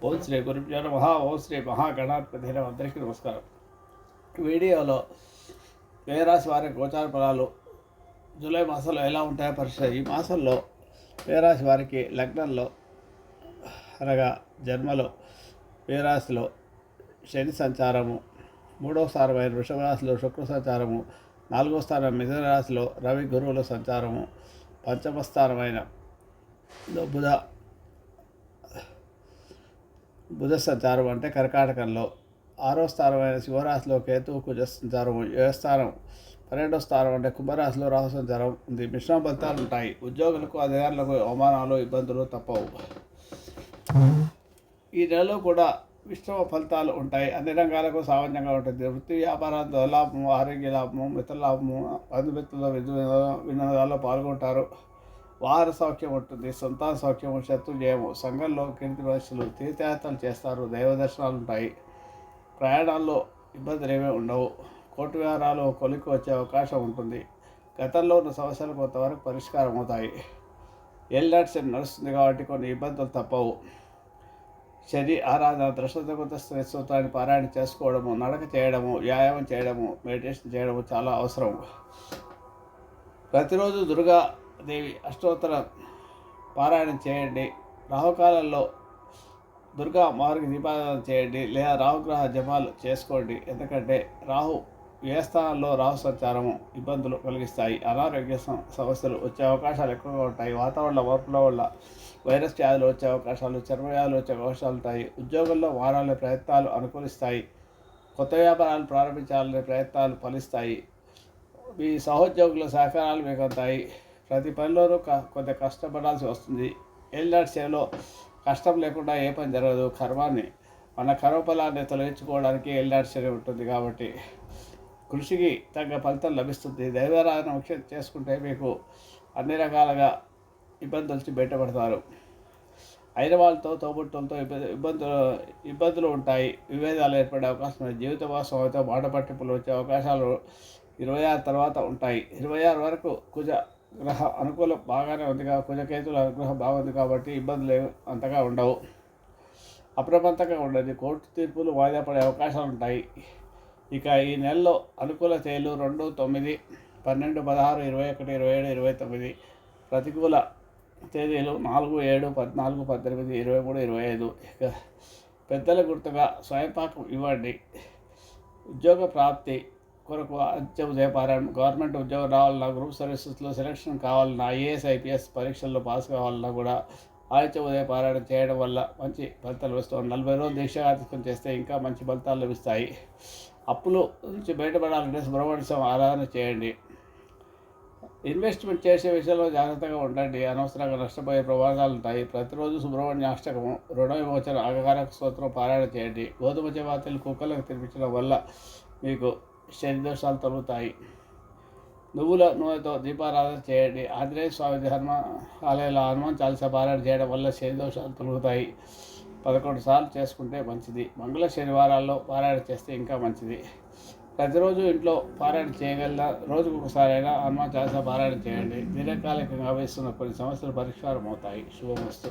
ఓం శ్రీ గురుభ్యో నమ ఓం శ్రీ మహాగణాధిపతి నమః. అందరికీ నమస్కారం వీడియోలో వేరాశి వారి గోచార ఫలాలు జూలై మాసంలో ఎలా ఉంటాయో పరిస్థితి ఈ మాసంలో వేరాశి వారికి లగ్నంలో అనగా జన్మలో వేరాశిలో శని సంచారము మూడవ స్థానమైన వృషభ రాశిలో శుక్ర సంచారము నాలుగో స్థానం మిథున రాశిలో రవి గురువుల సంచారము పంచమ స్థానమైన బుధ బుధ సంచారం అంటే కర్కాటకంలో. ఆరో స్థానమైన శివరాశిలో కేతువు కుజ సంచారం ఏ స్థానం పన్నెండో స్థానం అంటే కుంభరాశిలో రాహు సంచారం ఉంది. మిశ్రమ ఫలితాలు ఉంటాయి. ఉద్యోగులకు అధికారులకు అవమానాలు ఇబ్బందులు తప్పవు. ఈ నెలలో కూడా మిశ్రమ ఫలితాలు ఉంటాయి. అన్ని రంగాలకు సామాన్యంగా ఉంటుంది. వృత్తి వ్యాపారాలు లాభము ఆరోగ్య లాభము మిత్ర లాభము బంధుమిత్రుల వినోద- వినోదాల్లో పాల్గొంటారు. వార సౌఖ్యం ఉంటుంది సంతాన సౌఖ్యం శత్రు జయము సంఘంలో కీర్తి ప్రదర్శనలు తీర్థయాత్రలు చేస్తారు దైవ దర్శనాలు ఉంటాయి. ప్రయాణాల్లో ఇబ్బందులు ఏమీ ఉండవు. కోర్టు వ్యవహారాలు కొలికి వచ్చే అవకాశం ఉంటుంది. గతంలో ఉన్న సమస్యలు కొంతవరకు పరిష్కారం అవుతాయి. ఎల్లాట్స్ నడుస్తుంది కాబట్టి కొన్ని ఇబ్బందులు తప్పవు. శని ఆరాధన దృష్టత కొత్త స్తోత్రాన్ని పారాయణ చేసుకోవడము నడక చేయడము వ్యాయామం చేయడము మెడిటేషన్ చేయడము చాలా అవసరం. ప్రతిరోజు దుర్గా దేవి అష్టోత్తర పారాయణం చేయండి. రాహుకాలంలో దుర్గా మార్గ దీపారాధన చేయండి. లేదా రాహుగ్రహ జపాలు చేసుకోండి. ఎందుకంటే రాహు ఏ స్థానంలో రాహు సంచారము ఇబ్బందులు కలిగిస్తాయి. అనారోగ్య సమస్యలు వచ్చే అవకాశాలు ఎక్కువగా ఉంటాయి. వాతావరణ మార్పుల వల్ల వైరస్ వ్యాధులు వచ్చే అవకాశాలు చర్మ వ్యాధులు వచ్చే అవకాశాలు ఉంటాయి. ఉద్యోగంలో మారాలనే ప్రయత్నాలు అనుకూలిస్తాయి. కొత్త వ్యాపారాలు ప్రారంభించాలనే ప్రయత్నాలు ఫలిస్తాయి. మీ సహోద్యోగుల సహకారాలు మీకు ప్రతి పనిలోనూ కొంత కష్టపడాల్సి వస్తుంది. ఏళ్ళనాటి సేవలో కష్టం లేకుండా ఏ పని జరగదు. కర్మాన్ని మన కర్మఫలాన్ని తొలగించుకోవడానికి ఏళ్ళనాటి సేవ ఉంటుంది కాబట్టి కృషికి తగ్గ ఫలితం లభిస్తుంది. దైవారాధన ముఖ్యం చేసుకుంటే మీకు అన్ని రకాలుగా ఇబ్బందుల నుంచి బయటపడతారు. అయిన వాళ్ళతో తోబుట్టులతో ఇబ్బంది ఇబ్బందులు ఇబ్బందులు ఉంటాయి. విభేదాలు ఏర్పడే అవకాశం ఉంది. జీవిత వాసంతో మాట పట్టింపులు వచ్చే అవకాశాలు ఇరవై ఆరు తర్వాత ఉంటాయి. ఇరవై ఆరు వరకు కుజ గ్రహ అనుకూలం బాగానే ఉంది కాబట్టి కుజకేతుల అనుగ్రహం బాగుంది కాబట్టి ఇబ్బందులు లేవు అంతగా ఉండవు. అప్రమత్తంగా ఉండదు కోర్టు తీర్పులు వాయిదా పడే అవకాశాలు ఉంటాయి. ఇక ఈ నెలలో అనుకూల తేలు రెండు తొమ్మిది పన్నెండు పదహారు ఇరవై ఒకటి ఇరవై ఏడు ఇరవై తొమ్మిది. ప్రతికూల తేదీలు నాలుగు ఏడు పద్నాలుగు పద్దెనిమిది ఇరవై మూడు ఇరవై ఐదు. ఇక పెద్దల గుర్తుగా స్వయంపాకం ఇవ్వండి. ఉద్యోగ ప్రాప్తి కొరకు అంత్య ఉదయపారాయణ గవర్నమెంట్ ఉద్యోగం రావాలన్నా గ్రూప్ సర్వీసెస్లో సెలక్షన్ కావాలన్నా ఐఏఎస్ ఐపీఎస్ పరీక్షల్లో పాస్ కావాలన్నా కూడా ఆదిత్య ఉదయపారాయణ చేయడం వల్ల మంచి ఫలితాలు వస్తాయి. నలభై రోజులు దీక్షాధికం చేస్తే ఇంకా మంచి ఫలితాలు లభిస్తాయి. అప్పులు నుంచి బయటపడాలంటే సుబ్రహ్మణ్య స్వామి ఆరాధన చేయండి. ఇన్వెస్ట్మెంట్ చేసే విషయంలో జాగ్రత్తగా ఉండండి. అనవసరంగా నష్టపోయే ప్రమాదాలు ఉంటాయి. ప్రతిరోజు సుబ్రహ్మణ్య అష్టకము రుణ విమోచన అగకారక స్తోత్రం పారాయణ చేయండి. గోధుమ చపాతీలు కుక్కలకు తినిపించడం వల్ల మీకు శని దోషాలు తొలుగుతాయి నువ్వుల నూనెతో దీపారాధన చేయండి. ఆంజనేయ స్వామి ధర్మ ఆలయాల హనుమాన్ చాలీసా పారాయణ చేయడం వల్ల శని తొలుగుతాయి. పదకొండు సార్లు చేసుకుంటే మంచిది. మంగళ శనివారాల్లో పారాయణ చేస్తే ఇంకా మంచిది. ప్రతిరోజు ఇంట్లో పారాయణ చేయగల రోజుకు ఒకసారైనా హనుమాన్ చాలీసా పారాయణ చేయండి. దీర్ఘకాలికంగా వేస్తున్న కొన్ని సమస్యలు పరిష్కారం అవుతాయి శుభమస్తు.